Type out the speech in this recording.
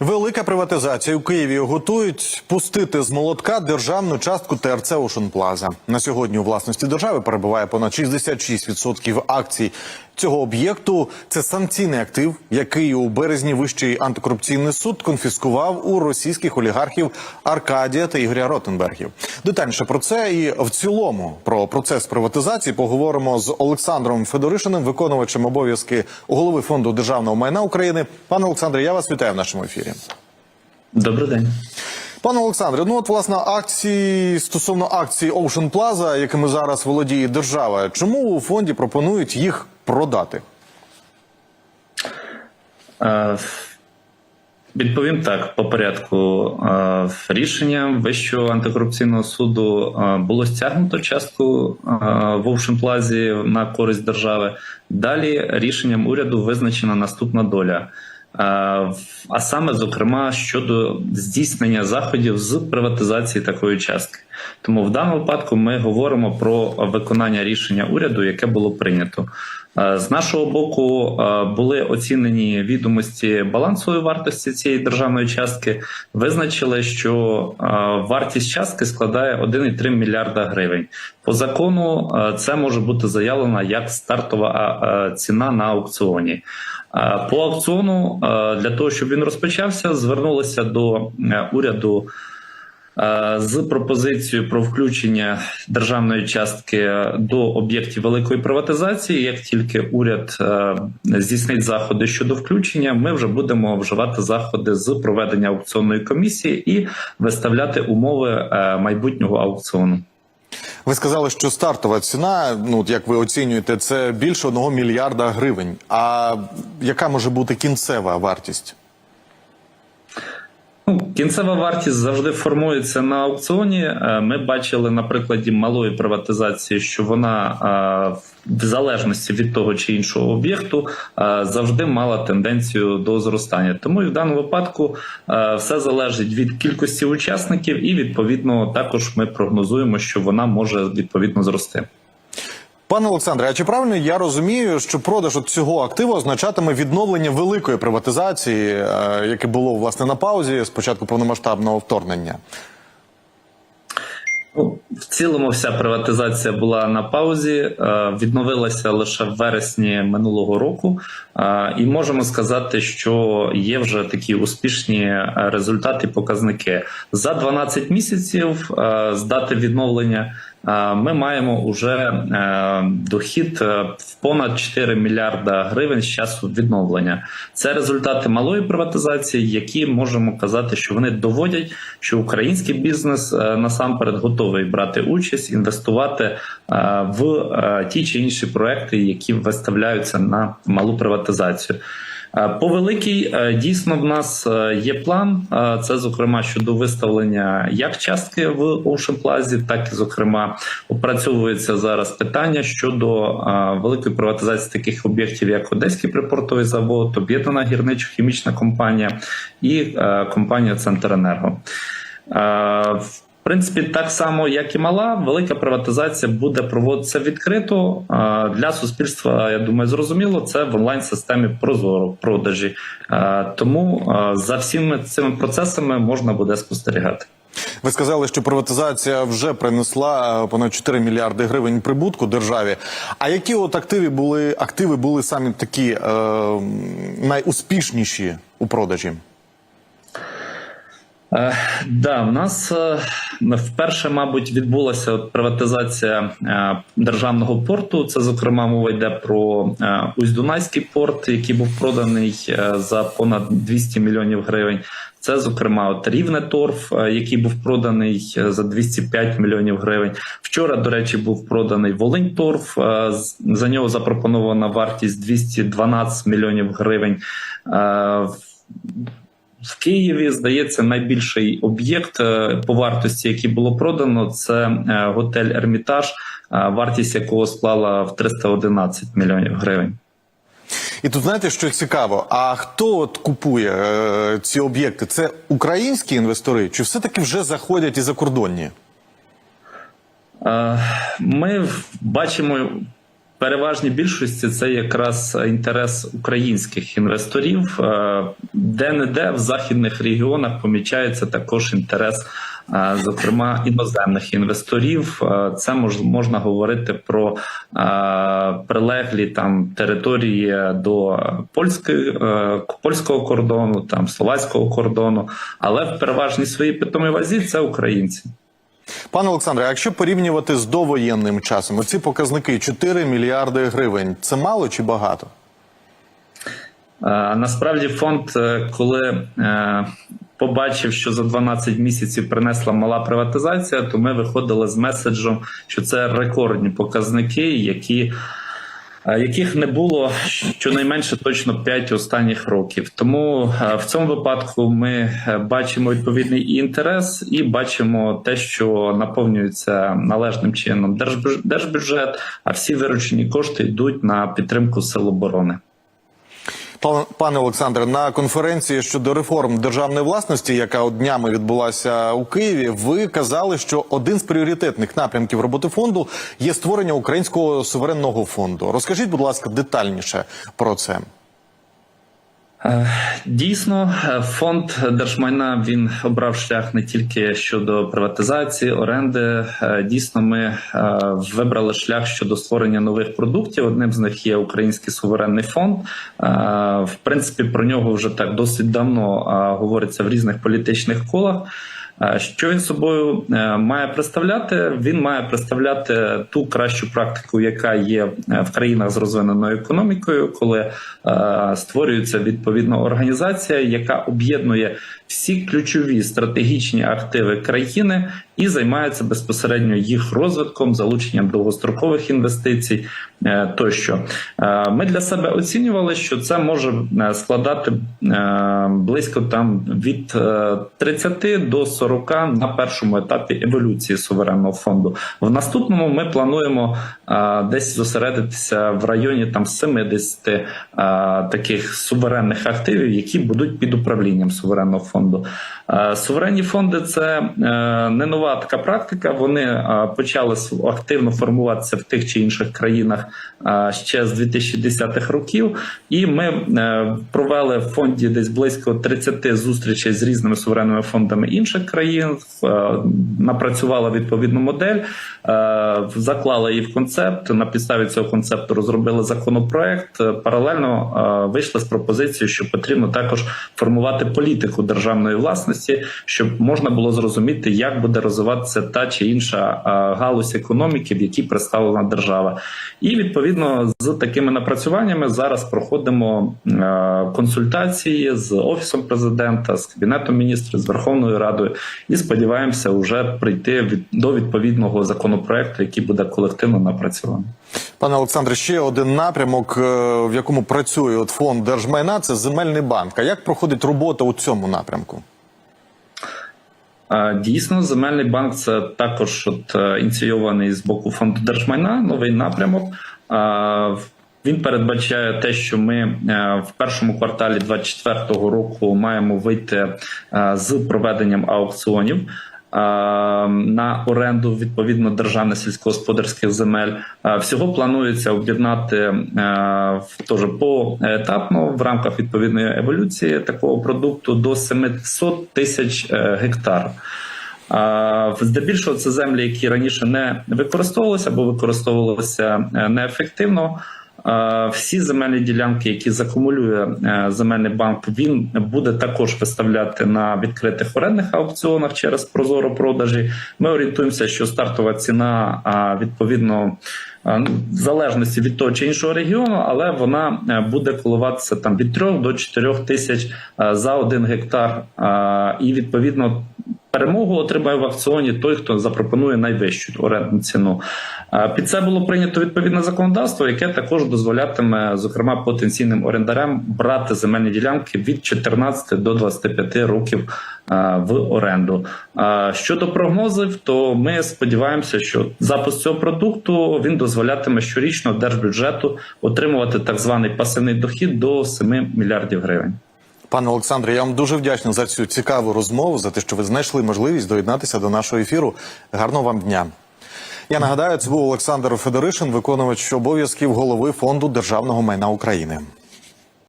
Велика приватизація у Києві готують пустити з молотка державну частку ТРЦ Plaza. На сьогодні у власності держави перебуває понад 66% акцій цього об'єкту. Це санкційний актив, який у березні вищий антикорупційний суд конфіскував у російських олігархів Аркадія та Ігоря Ротенбергів. Детальніше про це і в цілому про процес приватизації поговоримо з Олександром Федоришиним, виконувачем обов'язки голови фонду державного майна України. Пане Олександре, я вас вітаю в нашому ефірі. Добрий день. Пане Олександре, ну от власне акції стосовно акцій Ocean Plaza, якими зараз володіє держава, чому у фонді пропонують їх продати? Е, Відповім так по порядку. Е, Рішенням Вищого антикорупційного суду е, було стягнуто частку в Plaza на користь держави. Далі рішенням уряду визначена наступна доля. А саме, зокрема, щодо здійснення заходів з приватизації такої частки. Тому в даному випадку ми говоримо про виконання рішення уряду, яке було прийнято. Е, З нашого боку е, були оцінені відомості балансової вартості цієї державної частки. Визначили, що е, вартість частки складає 1,3 мільярда гривень. По закону це може бути заявлено як стартова ціна на аукціоні. По аукціону для того, щоб він розпочався, звернулися до уряду. Е, З пропозицією про включення державної частки до об'єктів великої приватизації, як тільки уряд е, здійснить заходи щодо включення, ми вже будемо вживати заходи з проведення аукціонної комісії і виставляти умови е, майбутнього аукціону. Ви сказали, що стартова ціна, ну як ви оцінюєте, це більше одного мільярда гривень. А яка може бути кінцева вартість? Кінцева вартість завжди формується на аукціоні. Е, Ми бачили на прикладі малої приватизації, що вона е, в залежності від того чи іншого об'єкту е, завжди мала тенденцію до зростання. Тому і в даному випадку все залежить від кількості учасників, і відповідно також ми прогнозуємо, що вона може відповідно зрости. Пане Олександре, а чи правильно я розумію, що продаж от цього активу означатиме відновлення великої приватизації, е, яке було власне на паузі з початку повномасштабного вторгнення? Ну, в цілому, вся приватизація була на паузі, е, відновилася лише в вересні минулого року, Е, і можемо сказати, що є вже такі успішні результати, показники за 12 місяців з дати відновлення. Е, Ми маємо уже е, дохід е, в понад 4 мільярда гривень з часу відновлення. Це результати малої приватизації, які можемо казати, що вони доводять, що український бізнес насамперед готовий брати участь, інвестувати в ті чи інші проекти, які виставляються на малу приватизацію. Е, По великій е, дійсно в нас е, є план. Це зокрема щодо виставлення як частки в Ocean Plaza, так і зокрема опрацьовується зараз питання щодо великої приватизації таких об'єктів, як Одеський припортовий завод, об'єднана гірничо-хімічна компанія і компанія Центренерго. Принципі, так само, як і мала, велика приватизація буде проводитися відкрито для суспільства. Я думаю, зрозуміло, це в онлайн системі Прозоро продажі. Тому за всіми цими процесами можна буде спостерігати. Ви сказали, що приватизація вже принесла е, понад 4 мільярди гривень прибутку державі. А які от активи були активи були самі такі е, найуспішніші у продажі? Е, Да, в нас е, вперше, мабуть, відбулася приватизація е, державного порту. Це, зокрема, мова йде про е, Усть-Дунайський порт, який був проданий за понад 200 мільйонів гривень. Це, зокрема, от Рівнеторф, е, який був проданий за 205 мільйонів гривень. Вчора, до речі, був проданий Волиньторф. е, з- За нього запропонована вартість 212 мільйонів гривень. В Києві здається найбільший об'єкт е, по вартості, який було продано, це е, готель Ермітаж, е, вартість якого склала в 311 мільйонів гривень. І тут знаєте, що цікаво? А хто от купує е, ці об'єкти? Це українські інвестори, чи все-таки вже заходять і закордонні? Ми бачимо переважній більшості це якраз інтерес українських інвесторів, де не де в західних регіонах помічається також інтерес. е, Зокрема, іноземних інвесторів, Е, це мож, можна говорити про е, прилеглі там території до польської польського кордону, там словацького кордону, але в переважній своїй питомій вазі це українці. Пане Олександре, якщо порівнювати з довоєнним часом, оці показники 4 мільярди гривень, це мало чи багато? Е, Насправді фонд, е, коли е, побачив, що за 12 місяців принесла мала приватизація, то ми виходили з меседжем, що це рекордні показники, які. Е, Яких не було щонайменше точно 5 останніх років, тому е, в цьому випадку ми е, бачимо відповідний інтерес, і бачимо те, що наповнюється належним чином держбюджет, а всі виручені кошти йдуть на підтримку сил оборони. Пан- Пане Олександре, на конференції щодо реформ державної власності, яка днями відбулася у Києві, ви казали, що один з пріоритетних напрямків роботи фонду є створення українського суверенного фонду. Розкажіть, будь ласка, детальніше про це. Дійсно, е, фонд держмайна він обрав шлях не тільки щодо приватизації, оренди. Е, Дійсно, ми е, вибрали шлях щодо створення нових продуктів. Одним з них є Український суверенний фонд. В принципі, про нього вже так досить давно говориться в різних політичних колах. Е, Що він собою е, має представляти? Він має представляти ту кращу практику, яка є е, в країнах з розвиненою економікою, коли створюється відповідна організація, яка об'єднує всі ключові стратегічні активи країни і займається безпосередньо їх розвитком, залученням довгострокових інвестицій е, тощо. Е, Ми для себе оцінювали, що це може е, складати близько там від е, 30 до 40 на першому етапі еволюції суверенного фонду. В наступному ми плануємо десь зосередитися в районі там 70 е, таких суверенних активів, які будуть під управлінням суверенного фонду. Суверенні фонди це не нова така практика. Вони е, почали активно формуватися в тих чи інших країнах е, ще з 2010-х років. І ми е, провели в фонді десь близько 30 зустрічей з різними суверенними фондами інших країн. Напрацювала відповідну модель, заклали її в концепт. На підставі цього концепту розробили законопроект. Паралельно вийшли з пропозицією, що потрібно також формувати політику державної власності, щоб можна було зрозуміти, як буде розвиватися та чи інша галузь економіки, в якій представлена держава. І відповідно з такими напрацюваннями зараз проходимо е, консультації з офісом президента, з кабінетом міністрів, з Верховною Радою, і сподіваємося, вже прийти від до відповідного законопроекту, який буде колективно напрацьований. Пане Олександре, ще один напрямок, е, в якому працює от фонд держмайна, це земельний банк. А як проходить робота у цьому напрямку? Дійсно, земельний банк це також от е, ініційований з боку фонду держмайна новий напрямок. Він передбачає те, що ми е, в першому кварталі 2024 року маємо вийти е, з проведенням аукціонів. Е, На оренду відповідно державних сільськогосподарських земель Е, всього планується об'єднати е, в- теж поетапно в рамках відповідної еволюції такого продукту до 700 тисяч гектар. Здебільшого це землі, які раніше не використовувалися або використовувалися неефективно. Всі земельні ділянки, які закумулює е, земельний банк, він буде також виставляти на відкритих орендних аукціонах через прозоро продажі. Ми орієнтуємося, що стартова ціна відповідно ну, в залежності від того чи іншого регіону, але вона е, буде коливатися там від 3 до 4 тисяч е, за один гектар. І відповідно перемогу отримає в аукціоні той, хто запропонує найвищу орендну ціну. Під це було прийнято відповідне законодавство, яке також дозволятиме, зокрема, потенційним орендарям брати земельні ділянки від 14 до 25 років в оренду. Щодо прогнозів, то ми сподіваємося, що запуск цього продукту він дозволятиме щорічно держбюджету отримувати так званий пасивний дохід до 7 мільярдів гривень. Пане Олександре, я вам дуже вдячний за цю цікаву розмову, за те, що ви знайшли можливість доєднатися до нашого ефіру. Гарного вам дня. Я нагадаю, це був Олександр Федоришин, виконувач обов'язків голови фонду державного майна України.